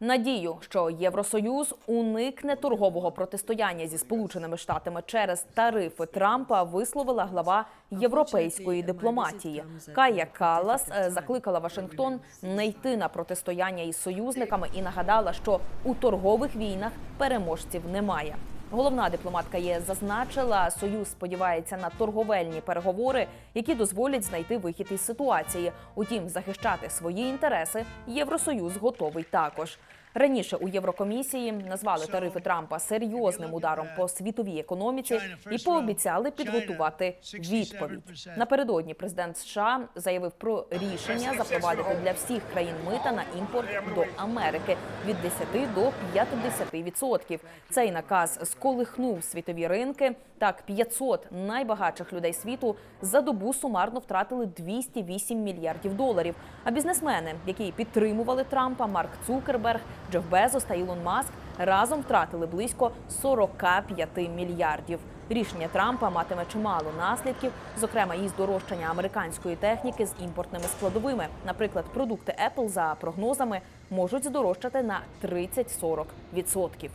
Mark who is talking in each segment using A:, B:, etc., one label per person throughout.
A: Надію, що Євросоюз уникне торгового протистояння зі Сполученими Штатами через тарифи Трампа, висловила глава європейської дипломатії. Кая Каллас е, закликала Вашингтон не йти на протистояння із союзниками і нагадала, що у торгових війнах переможців немає. Головна дипломатка ЄС зазначила, союз сподівається на торговельні переговори, які дозволять знайти вихід із ситуації. Утім, захищати свої інтереси євросоюз готовий також. Раніше у Єврокомісії назвали тарифи Трампа серйозним ударом по світовій економіці і пообіцяли підготувати відповідь. Напередодні президент США заявив про рішення запровадити для всіх країн мита на імпорт до Америки від 10 до 50%. Цей наказ сколихнув світові ринки. Так, 500 найбагатших людей світу за добу сумарно втратили 208 мільярдів доларів. А бізнесмени, які підтримували Трампа, Марк Цукерберг, Джеф Безос та Ілон Маск, разом втратили близько 45 мільярдів. Рішення Трампа матиме чимало наслідків, зокрема і здорожчання американської техніки з імпортними складовими. Наприклад, продукти Apple за прогнозами можуть здорожчати на 30-40%.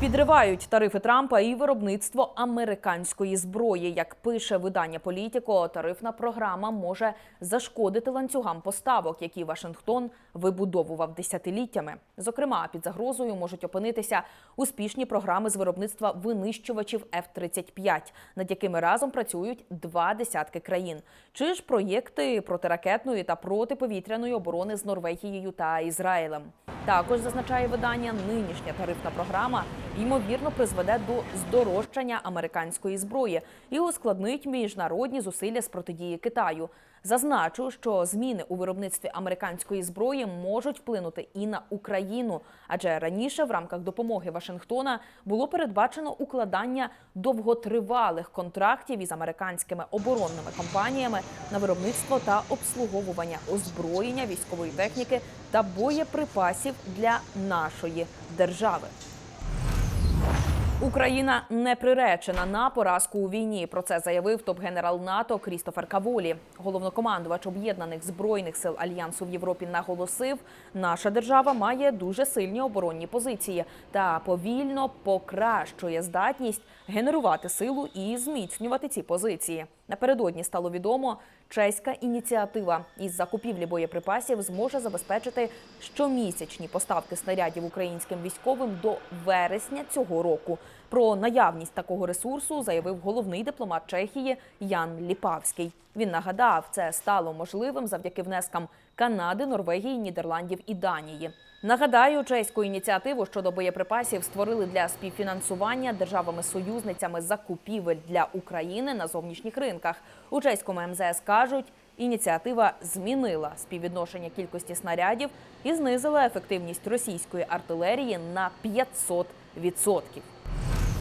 A: Підривають тарифи Трампа і виробництво американської зброї. Як пише видання Політіко, тарифна програма може зашкодити ланцюгам поставок, які Вашингтон вибудовував десятиліттями. Зокрема, під загрозою можуть опинитися успішні програми з виробництва винищувачів F-35, над якими разом працюють два десятки країн. Чи ж проєкти протиракетної та протиповітряної оборони з Норвегією та Ізраїлем. Також зазначає видання, нинішня тарифна програма ймовірно призведе до здорожчання американської зброї і ускладнить міжнародні зусилля з протидії Китаю. Зазначу, що зміни у виробництві американської зброї можуть вплинути і на Україну, адже раніше в рамках допомоги Вашингтона було передбачено укладання довготривалих контрактів із американськими оборонними компаніями на виробництво та обслуговування озброєння військової техніки та боєприпасів для нашої держави. Україна не приречена на поразку у війні. Про це заявив топ-генерал НАТО Крістофер Каволі. Головнокомандувач об'єднаних збройних сил альянсу в Європі наголосив, наша держава має дуже сильні оборонні позиції та повільно покращує здатність генерувати силу і зміцнювати ці позиції. Напередодні стало відомо, чеська ініціатива із закупівлі боєприпасів зможе забезпечити щомісячні поставки снарядів українським військовим до вересня цього року. Про наявність такого ресурсу заявив головний дипломат Чехії Ян Ліпавський. Він нагадав, це стало можливим завдяки внескам Канади, Норвегії, Нідерландів і Данії. Нагадаю, чеську ініціативу щодо боєприпасів створили для співфінансування державами-союзницями закупівель для України на зовнішніх ринках. У чеському МЗС кажуть, ініціатива змінила співвідношення кількості снарядів і знизила ефективність російської артилерії на 500%.